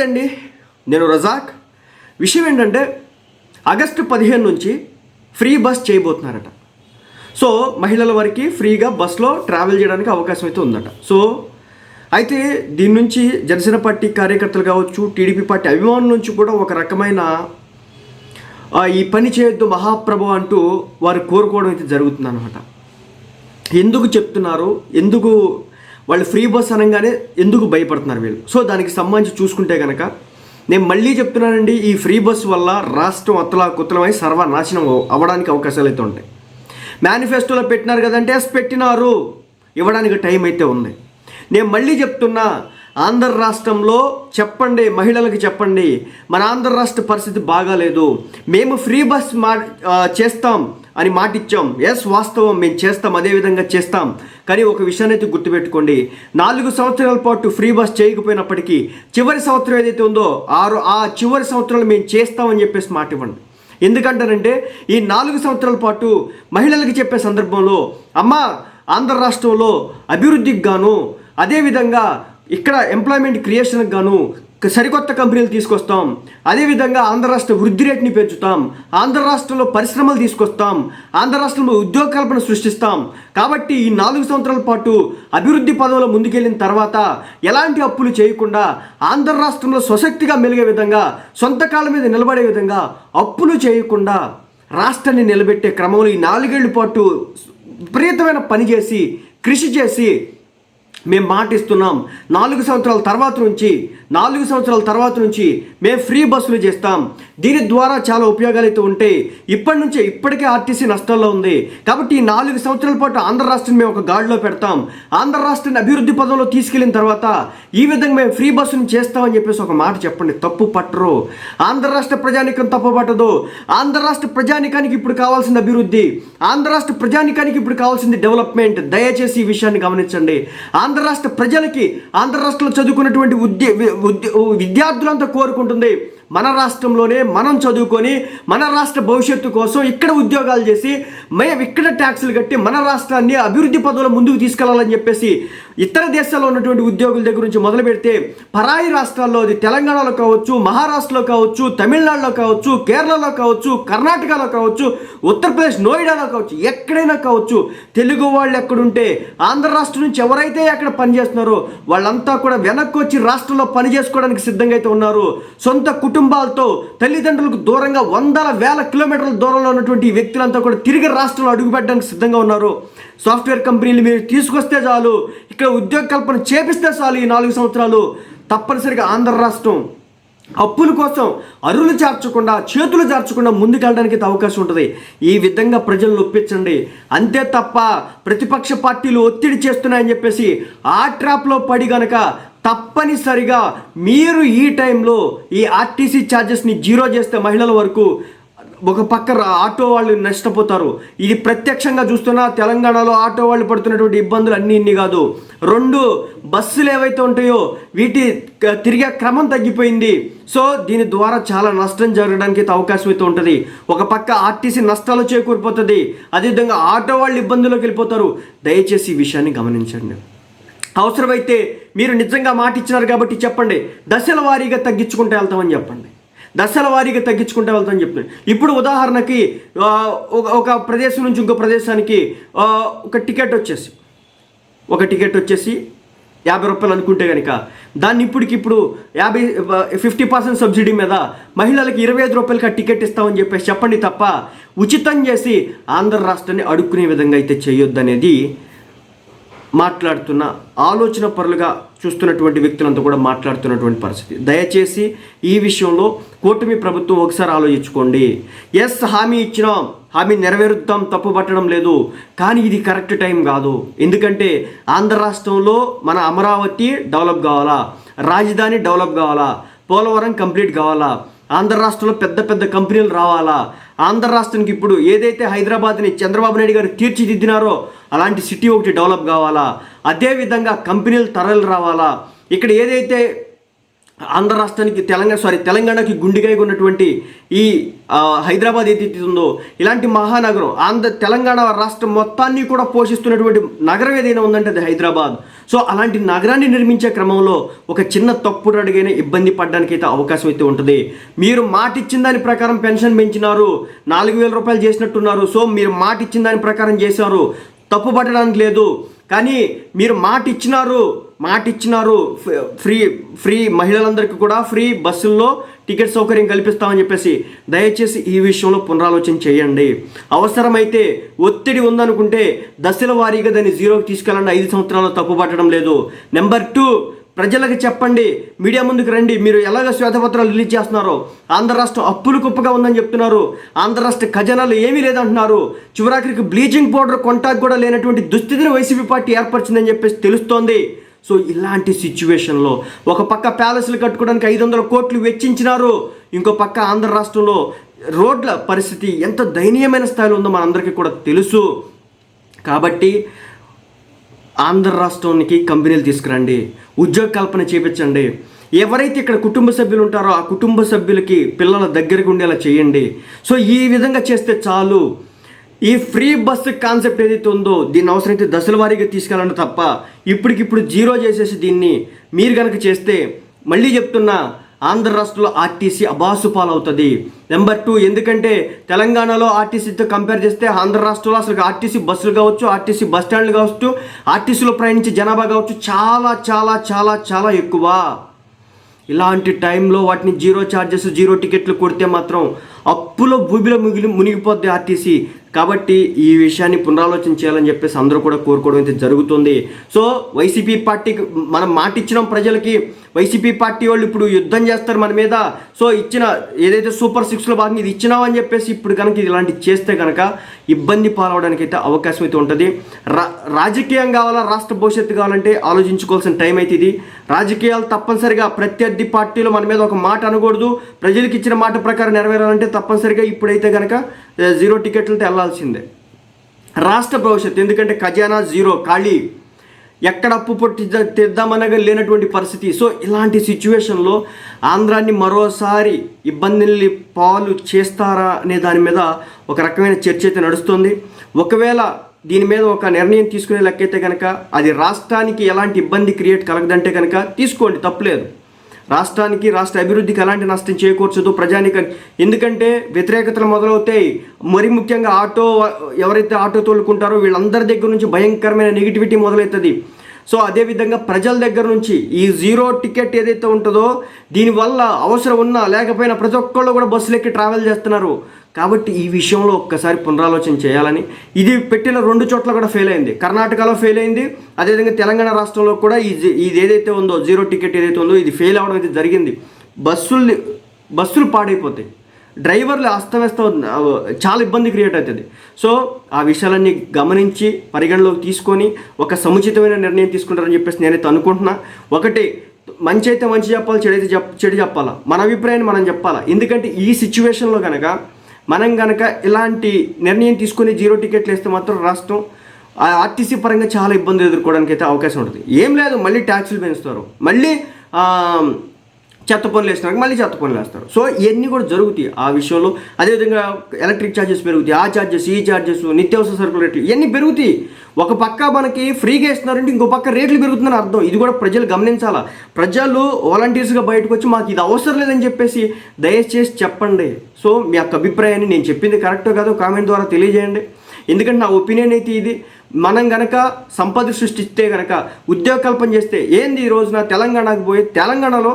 నమస్తే అండి. నేను రజాక్. విషయం ఏంటంటే ఆగస్టు పదిహేను నుంచి ఫ్రీ బస్ చేయబోతున్నారట. సో మహిళల వారికి ఫ్రీగా బస్లో ట్రావెల్ చేయడానికి అవకాశం అయితే ఉందట. సో అయితే దీని నుంచి జనసేన పార్టీ కార్యకర్తలు కావచ్చు టీడీపీ పార్టీ అభిమానుల నుంచి కూడా ఒక రకమైన ఈ పని చేయొద్దు మహాప్రభు అంటూ వారు కోరుకోవడం అయితే జరుగుతుందన్నమాట. ఎందుకు చెప్తున్నారు? ఎందుకు వాళ్ళు ఫ్రీ బస్ అనగానే ఎందుకు భయపడుతున్నారు వీళ్ళు? సో దానికి సంబంధించి చూసుకుంటే కనుక నేను మళ్ళీ చెప్తున్నానండి ఈ ఫ్రీ బస్ వల్ల రాష్ట్రం అత్తలా కుత్తలమై సర్వనాశనం అవ్వడానికి అవకాశాలు అయితే ఉంటాయి. మేనిఫెస్టోలో పెట్టినారు కదంటే ఎస్ పెట్టినారు. ఇవ్వడానికి టైం అయితే ఉంది. నేను మళ్ళీ చెప్తున్నా ఆంధ్ర రాష్ట్రంలో చెప్పండి మహిళలకు చెప్పండి మన ఆంధ్ర రాష్ట్ర పరిస్థితి బాగాలేదు. మేము ఫ్రీ బస్ మా చేస్తాం. అని మాట ఇచ్చాం ఎస్ వాస్తవం మేము చేస్తాం అదే విధంగా చేస్తాం. కానీ ఒక విషయాన్ని అయితే గుర్తుపెట్టుకోండి. నాలుగు సంవత్సరాల పాటు ఫ్రీ బస్ చేయకపోయినప్పటికీ చివరి సంవత్సరం ఏదైతే ఉందో ఆరు ఆ చివరి సంవత్సరాలు మేము చేస్తామని చెప్పేసి మాట ఇవ్వండి. ఎందుకంటారంటే ఈ నాలుగు సంవత్సరాల పాటు మహిళలకు చెప్పే సందర్భంలో అమ్మ ఆంధ్ర రాష్ట్రంలో అభివృద్ధికి గాను అదేవిధంగా ఇక్కడ ఎంప్లాయ్మెంట్ క్రియేషన్కి గాను సరికొత్త కంపెనీలు తీసుకొస్తాం. అదేవిధంగా ఆంధ్ర రాష్ట్ర వృద్ధి రేట్ని పెంచుతాం. ఆంధ్ర రాష్ట్రంలో పరిశ్రమలు తీసుకొస్తాం. ఆంధ్ర రాష్ట్రంలో ఉద్యోగ కల్పన సృష్టిస్తాం. కాబట్టి ఈ నాలుగు సంవత్సరాల పాటు అభివృద్ధి పదవులో ముందుకెళ్ళిన తర్వాత ఎలాంటి అప్పులు చేయకుండా ఆంధ్ర రాష్ట్రంలో స్వశక్తిగా మెలిగే విధంగా సొంత కాళ్ళ మీద నిలబడే విధంగా అప్పులు చేయకుండా రాష్ట్రాన్ని నిలబెట్టే క్రమంలో ఈ నాలుగేళ్ళ పాటు విపరీతమైన పని చేసి కృషి చేసి మేము మాటిస్తున్నాం. నాలుగు సంవత్సరాల తర్వాత నుంచి నాలుగు సంవత్సరాల తర్వాత నుంచి మేము ఫ్రీ బస్సులు చేస్తాం. దీని ద్వారా చాలా ఉపయోగాలు అయితే ఉంటాయి. ఇప్పటి నుంచే ఇప్పటికే ఆర్టీసీ నష్టాల్లో ఉంది. కాబట్టి ఈ నాలుగు సంవత్సరాల పాటు ఆంధ్ర రాష్ట్రాన్ని మేము ఒక గాడిలో పెడతాం. ఆంధ్ర రాష్ట్రాన్ని అభివృద్ధి పదంలో తీసుకెళ్ళిన తర్వాత ఈ విధంగా మేము ఫ్రీ బస్సును చేస్తామని చెప్పేసి ఒక మాట చెప్పండి. తప్పు పట్టరు. ఆంధ్ర రాష్ట్ర ప్రజానికం తప్పు పట్టదు. ఆంధ్ర రాష్ట్ర ప్రజానికానికి ఇప్పుడు కావాల్సిన అభివృద్ధి. ఆంధ్ర రాష్ట్ర ప్రజానికానికి ఇప్పుడు కావాల్సింది డెవలప్మెంట్. దయచేసి ఈ విషయాన్ని గమనించండి. ఆంధ్ర రాష్ట్ర ప్రజలకి ఆంధ్ర రాష్ట్రంలో చదువుకున్నటువంటి ఉద్య వి- విద్యార్థులంతా కోరుకుంటుంది మన రాష్ట్రంలోనే మనం చదువుకొని మన రాష్ట్ర భవిష్యత్తు కోసం ఇక్కడ ఉద్యోగాలు చేసి మేము ఇక్కడ ట్యాక్సులు కట్టి మన రాష్ట్రాన్ని అభివృద్ధి పదవుల ముందుకు తీసుకెళ్ళాలని చెప్పేసి ఇతర దేశాల్లో ఉన్నటువంటి ఉద్యోగుల దగ్గర నుంచి మొదలు పెడితే పరాయి రాష్ట్రాల్లో అది తెలంగాణలో కావచ్చు మహారాష్ట్రలో కావచ్చు తమిళనాడులో కావచ్చు కేరళలో కావచ్చు కర్ణాటకలో కావచ్చు ఉత్తరప్రదేశ్ నోయిడాలో కావచ్చు ఎక్కడైనా కావచ్చు తెలుగు వాళ్ళు ఎక్కడుంటే ఆంధ్ర రాష్ట్రం నుంచి ఎవరైతే అక్కడ పనిచేస్తున్నారో వాళ్ళంతా కూడా వెనక్కి వచ్చి రాష్ట్రంలో పని చేసుకోవడానికి సిద్ధంగా అయితే ఉన్నారు. సొంత కుటుంబాలతో తల్లిదండ్రులకు దూరంగా వందల వేల కిలోమీటర్ల దూరంలో ఉన్నటువంటి వ్యక్తులంతా కూడా తిరిగి రాష్ట్రంలో అడుగుపెట్టడానికి సిద్ధంగా ఉన్నారు. సాఫ్ట్వేర్ కంపెనీలు మీరు తీసుకొస్తే చాలు ఇక్కడ ఉద్యోగ కల్పన చేపిస్తే చాలు ఈ నాలుగు సంవత్సరాలు. తప్పనిసరిగా ఆంధ్ర రాష్ట్రం అప్పుల కోసం అరులు చేర్చకుండా చేతులు చేర్చకుండా ముందుకెళ్ళడానికి అవకాశం ఉంటుంది. ఈ విధంగా ప్రజలను ఒప్పించండి. అంతే తప్ప ప్రతిపక్ష పార్టీలు ఒత్తిడి చేస్తున్నాయని చెప్పేసి ఆ ట్రాప్లో పడి గనక తప్పనిసరిగా మీరు ఈ టైంలో ఈ ఆర్టీసీ ఛార్జెస్ని జీరో చేస్తే మహిళల వరకు ఒక పక్క ఆటో వాళ్ళు నష్టపోతారు. ఇది ప్రత్యక్షంగా చూస్తున్నా తెలంగాణలో ఆటో వాళ్ళు పడుతున్నటువంటి ఇబ్బందులు అన్నీ ఇన్ని కాదు. రెండు బస్సులు ఏవైతే ఉంటాయో వీటి తిరిగే క్రమం తగ్గిపోయింది. సో దీని ద్వారా చాలా నష్టం జరగడానికి అయితే అవకాశం అయితే ఉంటుంది. ఒక పక్క ఆర్టీసీ నష్టాలు చేకూరిపోతుంది. అదేవిధంగా ఆటో వాళ్ళు ఇబ్బందుల్లోకి వెళ్ళిపోతారు. దయచేసి ఈ విషయాన్ని గమనించండి. అవసరమైతే మీరు నిజంగా మాట ఇచ్చినారు కాబట్టి చెప్పండి. దశల వారీగా తగ్గించుకుంటూ వెళ్తామని చెప్పండి. దశల వారీగా తగ్గించుకుంటే వెళ్తామని చెప్తుంది ఇప్పుడు ఉదాహరణకి ఒక- ఒక ప్రదేశం నుంచి ఇంకో ప్రదేశానికి ఒక టికెట్ వచ్చేసి ఒక టికెట్ వచ్చేసి యాభై రూపాయలు అనుకుంటే కనుక దాన్ని ఇప్పటికిప్పుడు యాభై ఫిఫ్టీ పర్సెంట్ సబ్సిడీ మీద మహిళలకు ఇరవై ఐదు రూపాయలకి ఆ టికెట్ ఇస్తామని చెప్పేసి చెప్పండి తప్ప ఉచితం చేసి ఆంధ్ర రాష్ట్రాన్ని అడుక్కునే విధంగా అయితే చేయొద్దనేది మాట్లాడుతున్న ఆలోచన పరులుగా చూస్తున్నటువంటి వ్యక్తులంతా కూడా మాట్లాడుతున్నటువంటి పరిస్థితి. దయచేసి ఈ విషయంలో కూటమి ప్రభుత్వం ఒకసారి ఆలోచించుకోండి. ఎస్ హామీ ఇచ్చినాం. హామీ నెరవేరుద్దాం తప్పు పట్టడం లేదు. కానీ ఇది కరెక్ట్ టైం కాదు. ఎందుకంటే ఆంధ్ర రాష్ట్రంలో మన అమరావతి డెవలప్ కావాలా? రాజధాని డెవలప్ కావాలా? పోలవరం కంప్లీట్ కావాలా? ఆంధ్ర రాష్ట్రంలో పెద్ద పెద్ద కంపెనీలు రావాలా? ఆంధ్ర రాష్ట్రానికి ఇప్పుడు ఏదైతే హైదరాబాద్ని చంద్రబాబు నాయుడు గారు తీర్చిదిద్దినారో అలాంటి సిటీ ఒకటి డెవలప్ కావాలా? అదేవిధంగా కంపెనీలు తరలి రావాలా? ఇక్కడ ఏదైతే ఆంధ్ర రాష్ట్రానికి తెలంగాణ సారీ తెలంగాణకి గుండెగా ఉన్నటువంటి ఈ హైదరాబాద్ ఏదైతే ఉందో ఇలాంటి మహానగరం ఆంధ్ర తెలంగాణ రాష్ట్రం మొత్తాన్ని కూడా పోషిస్తున్నటువంటి నగరం ఏదైనా ఉందంటే అది హైదరాబాద్. సో అలాంటి నగరాన్ని నిర్మించే క్రమంలో ఒక చిన్న తప్పుడు అడిగైనా ఇబ్బంది పడడానికి అయితే అవకాశం అయితే ఉంటుంది. మీరు మాట ఇచ్చిన దాని ప్రకారం పెన్షన్ పెంచినారు నాలుగు వేల రూపాయలు చేసినట్టున్నారు. సో మీరు మాట ఇచ్చిన దాని ప్రకారం చేశారు. తప్పు పట్టడానికి లేదు. కానీ మీరు మాట ఇచ్చినారు మాట ఇచ్చినారు ఫ్రీ ఫ్రీ మహిళలందరికీ కూడా ఫ్రీ బస్సుల్లో టికెట్ సౌకర్యం కల్పిస్తామని చెప్పేసి దయచేసి ఈ విషయంలో పునరాలోచన చేయండి. అవసరమైతే ఒత్తిడి ఉందనుకుంటే దశల వారీగా దాన్ని జీరోకి తీసుకెళ్ళండి. ఐదు సంవత్సరాలు తప్పు పట్టడం లేదు. నెంబర్ టూ ప్రజలకు చెప్పండి. మీడియా ముందుకు రండి. మీరు ఎలాగ శ్వేతపత్రాలు రిలీజ్ చేస్తున్నారో. ఆంధ్ర రాష్ట్రం అప్పులు కుప్పగా ఉందని చెప్తున్నారు. ఆంధ్ర రాష్ట్ర ఖజానాలు ఏమీ లేదంటున్నారు. చివరాఖరికి బ్లీచింగ్ పౌడర్ కొంటాకు కూడా లేనటువంటి దుస్థితిని వైసీపీ పార్టీ ఏర్పరిచిందని చెప్పేసి తెలుస్తోంది. సో ఇలాంటి సిచ్యువేషన్లో ఒక పక్క ప్యాలెస్లు కట్టుకోవడానికి ఐదు వందల కోట్లు వెచ్చించినారు ఇంకో పక్క ఆంధ్ర రాష్ట్రంలో రోడ్ల పరిస్థితి ఎంత దయనీయమైన స్థాయిలో ఉందో మనందరికీ కూడా తెలుసు. కాబట్టి ఆంధ్ర రాష్ట్రానికి కంపెనీలు తీసుకురండి ఉద్యోగ కల్పన చేపించండి. ఎవరైతే ఇక్కడ కుటుంబ సభ్యులు ఉంటారో ఆ కుటుంబ సభ్యులకి పిల్లల దగ్గరకు ఉండేలా చేయండి. సో ఈ విధంగా చేస్తే చాలు. ఈ ఫ్రీ బస్సు కాన్సెప్ట్ ఏదైతే ఉందో దీన్ని అవసరమైతే దశల వారీగా తీసుకెళ్ళండి తప్ప ఇప్పటికిప్పుడు జీరో చేసేసి దీన్ని మీరు కనుక చేస్తే మళ్ళీ చెప్తున్నా ఆంధ్ర రాష్ట్రంలో ఆర్టీసీ అబాసు పాలవుతుంది. నెంబర్ టూ ఎందుకంటే తెలంగాణలో ఆర్టీసీతో కంపేర్ చేస్తే ఆంధ్ర రాష్ట్రంలో అసలు ఆర్టీసీ బస్సులు కావచ్చు ఆర్టీసీ బస్ స్టాండ్లు కావచ్చు ఆర్టీసీలో ప్రయాణించే జనాభా కావచ్చు చాలా చాలా చాలా చాలా ఎక్కువ. ఇలాంటి టైంలో వాటిని జీరో ఛార్జెస్ జీరో టికెట్లు కొడితే మాత్రం అప్పులో భూమిలో ముగిలి మునిగిపోద్ది ఆర్టీసీ. కాబట్టి ఈ విషయాన్ని పునరాలోచన చేయాలని చెప్పేసి అందరూ కూడా కోరుకోవడం అయితే జరుగుతుంది. సో వైసీపీ పార్టీకి మనం మాట ఇచ్చినాం ప్రజలకి వైసీపీ పార్టీ వాళ్ళు ఇప్పుడు యుద్ధం చేస్తారు మన మీద. సో ఇచ్చిన ఏదైతే సూపర్ సిక్స్లో భాగంగా ఇది ఇచ్చినామని చెప్పేసి ఇప్పుడు కనుక ఇది ఇలాంటివి చేస్తే కనుక ఇబ్బంది పాలవడానికి అయితే అవకాశం అయితే ఉంటుంది. రా రాజకీయం కావాలా రాష్ట్ర భవిష్యత్తు కావాలంటే ఆలోచించుకోవాల్సిన టైం అయితే ఇది. రాజకీయాలు తప్పనిసరిగా ప్రత్యర్థి పార్టీలు మన మీద ఒక మాట అనకూడదు. ప్రజలకు ఇచ్చిన మాట ప్రకారం నెరవేరాలంటే తప్పనిసరిగా ఇప్పుడైతే కనుక జీరో టికెట్లతో వెళ్ళాల్సిందే రాష్ట్ర భవిష్యత్తు ఎందుకంటే ఖజానా జీరో ఖాళీ. ఎక్కడ అప్పు పొట్టి తెద్దామనగా లేనటువంటి పరిస్థితి. సో ఇలాంటి సిచ్యువేషన్లో ఆంధ్రాన్ని మరోసారి ఇబ్బందుల్ని పాలు చేస్తారా అనే దాని మీద ఒక రకమైన చర్చ అయితే నడుస్తుంది. ఒకవేళ దీని మీద ఒక నిర్ణయం తీసుకునే లెక్కైతే కనుక అది రాష్ట్రానికి ఎలాంటి ఇబ్బంది క్రియేట్ కలగదంటే కనుక తీసుకోండి తప్పులేదు. రాష్ట్రానికి రాష్ట్ర అభివృద్ధికి ఎలాంటి నష్టం చేకూర్చదు ప్రజానికి. ఎందుకంటే వ్యతిరేకతలు మొదలవుతాయి. మరి ముఖ్యంగా ఆటో ఎవరైతే ఆటో తోలుకుంటారో వీళ్ళందరి దగ్గర నుంచి భయంకరమైన నెగిటివిటీ మొదలవుతుంది. సో అదేవిధంగా ప్రజల దగ్గర నుంచి ఈ జీరో టికెట్ ఏదైతే ఉంటుందో దీనివల్ల అవసరం ఉన్నా లేకపోయినా ప్రతి ఒక్కళ్ళు కూడా బస్సులు ఎక్కి ట్రావెల్ చేస్తున్నారు. కాబట్టి ఈ విషయంలో ఒక్కసారి పునరాలోచన చేయాలని. ఇది పెట్టిన రెండు చోట్ల కూడా ఫెయిల్ అయింది. కర్ణాటకలో ఫెయిల్ అయింది. అదేవిధంగా తెలంగాణ రాష్ట్రంలో కూడా ఇది ఇది ఏదైతే ఉందో జీరో టికెట్ ఏదైతే ఉందో ఇది ఫెయిల్ అవ్వడం అయితే జరిగింది. బస్సులు బస్సులు పాడైపోతాయి. డ్రైవర్లు అస్తవ్యస్త చాలా ఇబ్బంది క్రియేట్ అవుతుంది. సో ఆ విషయాలన్నీ గమనించి పరిగణలోకి తీసుకొని ఒక సముచితమైన నిర్ణయం తీసుకుంటారని చెప్పేసి నేనైతే అనుకుంటున్నా. ఒకటి మంచి అయితే మంచి చెప్పాలి చెడు అయితే చెప్ చెడు చెప్పాలా? మన అభిప్రాయాన్ని మనం చెప్పాలా? ఎందుకంటే ఈ సిచ్యువేషన్లో కనుక మనం కనుక ఇలాంటి నిర్ణయం తీసుకొని జీరో టికెట్లు వేస్తే మాత్రం రాష్ట్రం ఆ ఆర్టీసీ పరంగా చాలా ఇబ్బందులు ఎదుర్కోవడానికి అయితే అవకాశం ఉంటుంది. ఏం లేదు మళ్ళీ ట్యాక్సులు పెంచుతారు. మళ్ళీ చెత్త పనులు వేసినాక మళ్ళీ చెత్త పనులు వేస్తారు. సో ఇవన్నీ కూడా జరుగుతాయి ఆ విషయంలో. అదేవిధంగా ఎలక్ట్రిక్ ఛార్జెస్ పెరుగుతాయి. ఆ ఛార్జెస్ ఈ ఛార్జెస్ నిత్యావసర సరుకుల రేట్లు ఇవన్నీ పెరుగుతాయి. ఒక పక్క మనకి ఫ్రీగా ఇస్తున్నారంటే ఇంకో పక్క రేట్లు పెరుగుతుందని అర్థం. ఇది కూడా ప్రజలు గమనించాలా? ప్రజలు వాలంటీర్స్గా బయటకు వచ్చి మాకు ఇది అవసరం లేదని చెప్పేసి దయచేసి చెప్పండి. సో మీ యొక్క అభిప్రాయాన్ని నేను చెప్పింది కరెక్టో కాదో కామెంట్ ద్వారా తెలియజేయండి. ఎందుకంటే నా ఒపీనియన్ అయితే ఇది. మనం గనక సంపద సృష్టిస్తే గనక ఉద్యోగ కల్పన చేస్తే ఏంది ఈ రోజున తెలంగాణకు పోయి తెలంగాణలో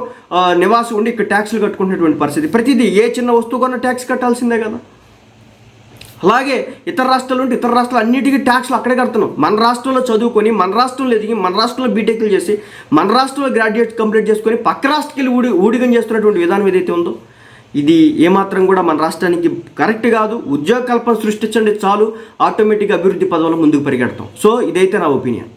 నివాసం ఉండి ఇక్కడ ట్యాక్సులు కట్టుకునేటువంటి పరిస్థితి. ప్రతిదీ ఏ చిన్న వస్తువు కొన్నా ట్యాక్స్ కట్టాల్సిందే కదా. అలాగే ఇతర రాష్ట్రాలు ఉంటే ఇతర రాష్ట్రాలు అన్నిటికీ ట్యాక్స్లు అక్కడే కడుతున్నాం. మన రాష్ట్రంలో చదువుకొని మన రాష్ట్రంలో ఎదిగి మన రాష్ట్రంలో బీటెక్లు చేసి మన రాష్ట్రంలో గ్రాడ్యుయేట్ కంప్లీట్ చేసుకొని పక్క రాష్ట్రకి వెళ్ళి ఊడి ఊడిగం చేస్తున్నటువంటి విధానం ఏదైతే ఉందో ఇది ఏమాత్రం కూడా మన రాష్ట్రానికి కరెక్ట్ కాదు. ఉద్యోగ కల్పన సృష్టించండి చాలు. ఆటోమేటిక్గా అభివృద్ధి పదవులు ముందుకు పరిగెడతాం. సో ఇదైతే నా ఒపీనియన్.